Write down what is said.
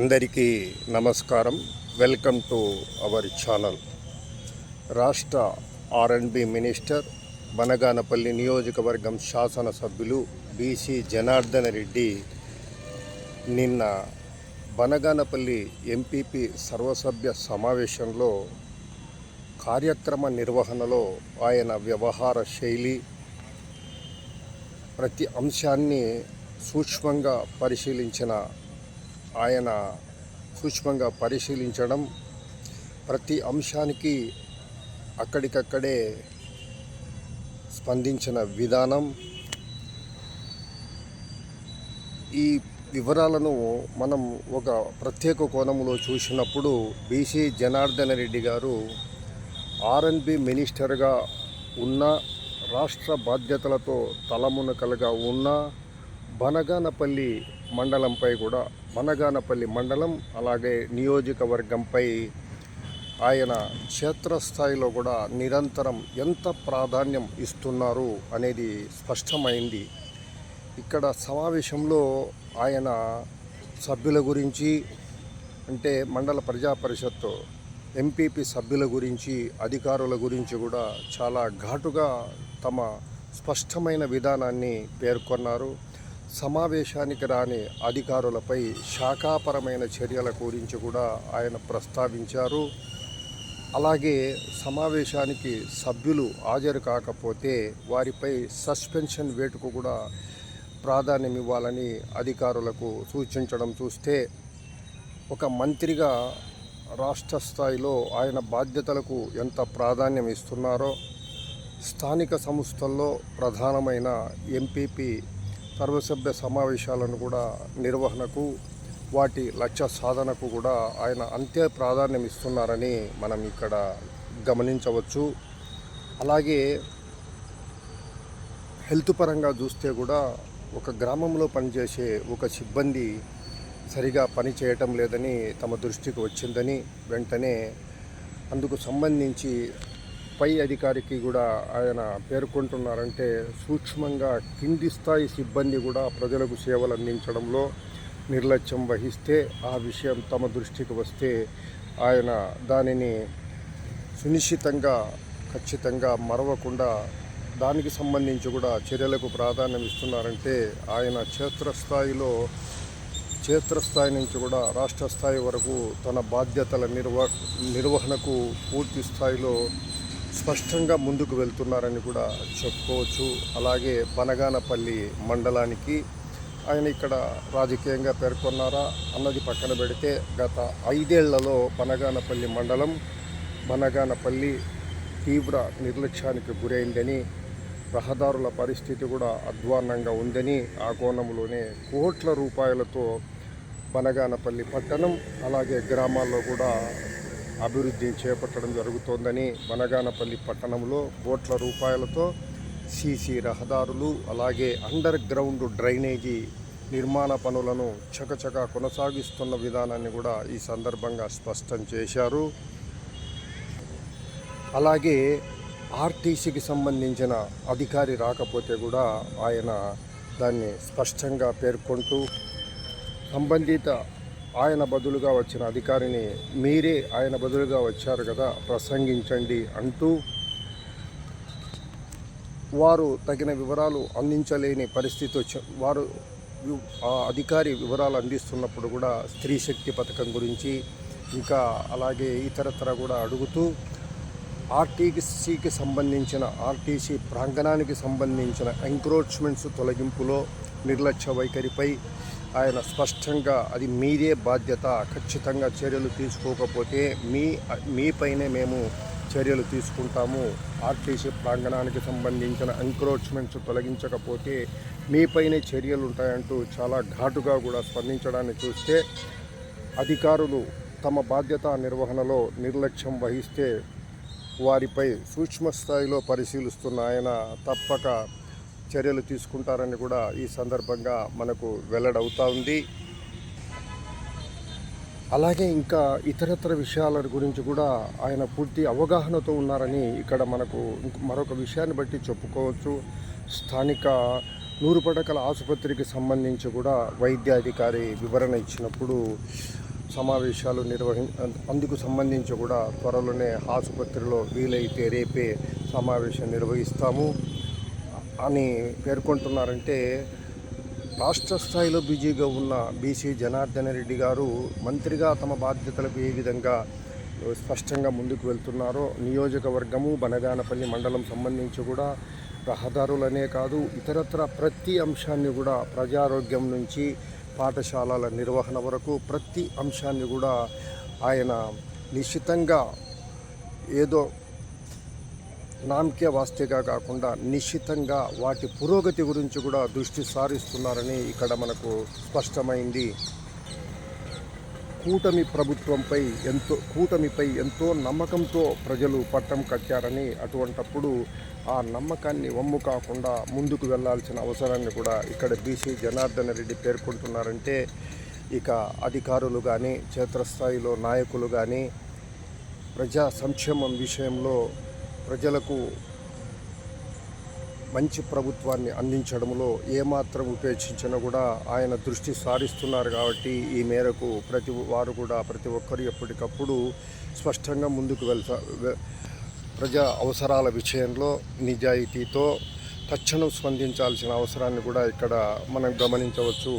అందరికీ నమస్కారం. Welcome to our channel. రాష్ట్ర ఆర్ఎండ్బి మినిస్టర్ బనగానపల్లి నియోజకవర్గం శాసనసభ్యులు బీసీ జనార్దన్ రెడ్డి నిన్న బనగానపల్లి ఎంపీపీ సర్వసభ్య సమావేశంలో కార్యక్రమ నిర్వహణలో ఆయన వ్యవహార శైలి ప్రతి అంశాన్ని సూక్ష్మంగా పరిశీలించిన ఆయన సూక్ష్మంగా పరిశీలించడం ప్రతి అంశానికి అక్కడికక్కడే స్పందించిన విధానం. ఈ వివరాలను మనం ఒక ప్రత్యేక కోణంలో చూసినప్పుడు బీసీ జనార్దన రెడ్డి గారు ఆర్ఎన్బి మినిస్టర్గా ఉన్న రాష్ట్ర బాధ్యతలతో తలమునకలుగా ఉన్న బనగానపల్లి మండలంపై కూడా బనగానపల్లి మండలం అలాగే నియోజకవర్గంపై ఆయన క్షేత్రస్థాయిలో కూడా నిరంతరం ఎంత ప్రాధాన్యం ఇస్తున్నారు అనేది స్పష్టమైంది. ఇక్కడ సమావేశంలో ఆయన సభ్యుల గురించి అంటే మండల ప్రజా పరిషత్ ఎంపీపీ సభ్యుల గురించి అధికారుల గురించి కూడా చాలా ఘాటుగా తమ స్పష్టమైన విధానాన్ని పేర్కొన్నారు. సమావేశానికి రాని అధికారులపై శాఖాపరమైన చర్యల గురించి కూడా ఆయన ప్రస్తావించారు. అలాగే సమావేశానికి సభ్యులు హాజరు కాకపోతే వారిపై సస్పెన్షన్ వేటుకు కూడా ప్రాధాన్యం ఇవ్వాలని అధికారులకు సూచించడం చూస్తే ఒక మంత్రిగా రాష్ట్ర స్థాయిలో ఆయన బాధ్యతలకు ఎంత ప్రాధాన్యం ఇస్తున్నారో స్థానిక సంస్థల్లో ప్రధానమైన ఎంపీపీ సర్వసభ్య సమావేశాలను కూడా నిర్వహణకు వాటి లక్ష్య సాధనకు కూడా ఆయన అంతే ప్రాధాన్యం ఇస్తున్నారని మనం ఇక్కడ గమనించవచ్చు. అలాగే హెల్త్ పరంగా చూస్తే కూడా ఒక గ్రామంలో పనిచేసే ఒక సిబ్బంది సరిగా పని చేయటం లేదని తమ దృష్టికి వచ్చిందని వెంటనే అందుకు సంబంధించి పై అధికారికి కూడా ఆయన పేర్కొంటున్నారంటే సూక్ష్మంగా కింది స్థాయి సిబ్బంది కూడా ప్రజలకు సేవలు అందించడంలో నిర్లక్ష్యం వహిస్తే ఆ విషయం తమ దృష్టికి వస్తే ఆయన దానిని సునిశ్చితంగా ఖచ్చితంగా మరవకుండా దానికి సంబంధించి కూడా చర్యలకు ప్రాధాన్యం ఇస్తున్నారంటే ఆయన క్షేత్రస్థాయిలో క్షేత్రస్థాయి నుంచి కూడా రాష్ట్ర స్థాయి వరకు తన బాధ్యతల నిర్వ నిర్వహణకు పూర్తి స్థాయిలో స్పష్టంగా ముందుకు వెళ్తున్నారని కూడా చెప్పుకోవచ్చు. అలాగే బనగానపల్లి మండలానికి ఆయన ఇక్కడ రాజకీయంగా పేర్కొన్నారా అన్నది పక్కన పెడితే గత ఐదేళ్ళలో బనగానపల్లి మండలం బనగానపల్లి తీవ్ర నిర్లక్ష్యానికి గురైందని రహదారుల పరిస్థితి కూడా అధ్వాన్నంగా ఉందని ఆ కోణంలోనే కోట్ల రూపాయలతో బనగానపల్లి పట్టణం అలాగే గ్రామాల్లో కూడా అభివృద్ధి చేపట్టడం జరుగుతోందని బనగానపల్లి పట్టణంలో కోట్ల రూపాయలతో సీసీ రహదారులు అలాగే అండర్ గ్రౌండ్ డ్రైనేజీ నిర్మాణ పనులను చకచకా కొనసాగిస్తున్న విధానాన్ని కూడా ఈ సందర్భంగా స్పష్టం చేశారు. అలాగే ఆర్టీసీకి సంబంధించిన అధికారి రాకపోతే కూడా ఆయన దాన్ని స్పష్టంగా పేర్కొంటూ సంబంధిత ఆయన బదులుగా వచ్చిన అధికారిని మీరే ఆయన బదులుగా వచ్చారు కదా ప్రసంగించండి అంటూ వారు తగిన వివరాలు అందించలేని పరిస్థితి వచ్చి వారు ఆ అధికారి వివరాలు అందిస్తున్నప్పుడు కూడా స్త్రీ శక్తి పథకం గురించి ఇంకా అలాగే ఇతరతర కూడా అడుగుతూ ఆర్టీసీకి సంబంధించిన ఆర్టీసీ ప్రాంగణానికి సంబంధించిన ఎంక్రోచ్మెంట్స్ తొలగింపులో నిర్లక్ష్య వైఖరిపై ఆయన స్పష్టంగా అది మీదే బాధ్యత. ఖచ్చితంగా చర్యలు తీసుకోకపోతే మీ మీపైనే మేము చర్యలు తీసుకుంటాము. ఆర్టీసీ ప్రాంగణానికి సంబంధించిన ఎంక్రోచ్మెంట్స్ తొలగించకపోతే మీపైనే చర్యలు ఉంటాయంటూ చాలా ఘాటుగా కూడా స్పందించడాన్ని చూస్తే అధికారులు తమ బాధ్యత నిర్వహణలో నిర్లక్ష్యం వహిస్తే వారిపై సూక్ష్మ స్థాయిలో పరిశీలిస్తున్న ఆయన తప్పక చర్యలు తీసుకుంటారని కూడా ఈ సందర్భంగా మనకు వెల్లడవుతా ఉంది. అలాగే ఇంకా ఇతరత్ర విషయాల గురించి కూడా ఆయన పూర్తి అవగాహనతో ఉన్నారని ఇక్కడ మనకు మరొక విషయాన్ని బట్టి చెప్పుకోవచ్చు. స్థానిక నూరుపడకల ఆసుపత్రికి సంబంధించి కూడా వైద్యాధికారి వివరణ ఇచ్చినప్పుడు సమావేశాలు నిర్వహి అందుకు సంబంధించి కూడా త్వరలోనే ఆసుపత్రిలో వీలైతే రేపే సమావేశం నిర్వహిస్తాము. అని పేర్కొంటున్నారంటే రాష్ట్ర స్థాయిలో బిజీగా ఉన్న బీసీ జనార్దన రెడ్డి గారు మంత్రిగా తమ బాధ్యతలకు ఏ విధంగా స్పష్టంగా ముందుకు వెళ్తున్నారో నియోజకవర్గము బనగానపల్లి మండలం సంబంధించి కూడా రహదారులనే కాదు ఇతరత్ర ప్రతి అంశాన్ని కూడా ప్రజారోగ్యం నుంచి పాఠశాలల నిర్వహణ వరకు ప్రతి అంశాన్ని కూడా ఆయన నిశ్చితంగా ఏదో నామకే వాస్తేగా కాకుండా నిశ్చితంగా వాటి పురోగతి గురించి కూడా దృష్టి సారిస్తున్నారని ఇక్కడ మనకు స్పష్టమైంది. కూటమి ప్రభుత్వంపై ఎంతో కూటమిపై ఎంతో నమ్మకంతో ప్రజలు పట్టం కట్టారని అటువంటప్పుడు ఆ నమ్మకాన్ని వమ్ము కాకుండా ముందుకు వెళ్ళాల్సిన అవసరాన్ని కూడా ఇక్కడ బీసీ జనార్దన రెడ్డి పేర్కొంటున్నారంటే ఇక అధికారులు కానీ క్షేత్రస్థాయిలో నాయకులు కానీ ప్రజా సంక్షేమం విషయంలో ప్రజలకు మంచి ప్రభుత్వాన్ని అందించడంలో ఏమాత్రం ఉపేక్షించినా కూడా ఆయన దృష్టి సారిస్తున్నారు కాబట్టి ఈ మేరకు ప్రతి వారు కూడా ప్రతి ఒక్కరు ఎప్పటికప్పుడు స్పష్టంగా ముందుకు వెళ్తా ప్రజా అవసరాల విషయంలో నిజాయితీతో తక్షణం స్పందించాల్సిన అవసరాన్ని కూడా ఇక్కడ మనం గమనించవచ్చు.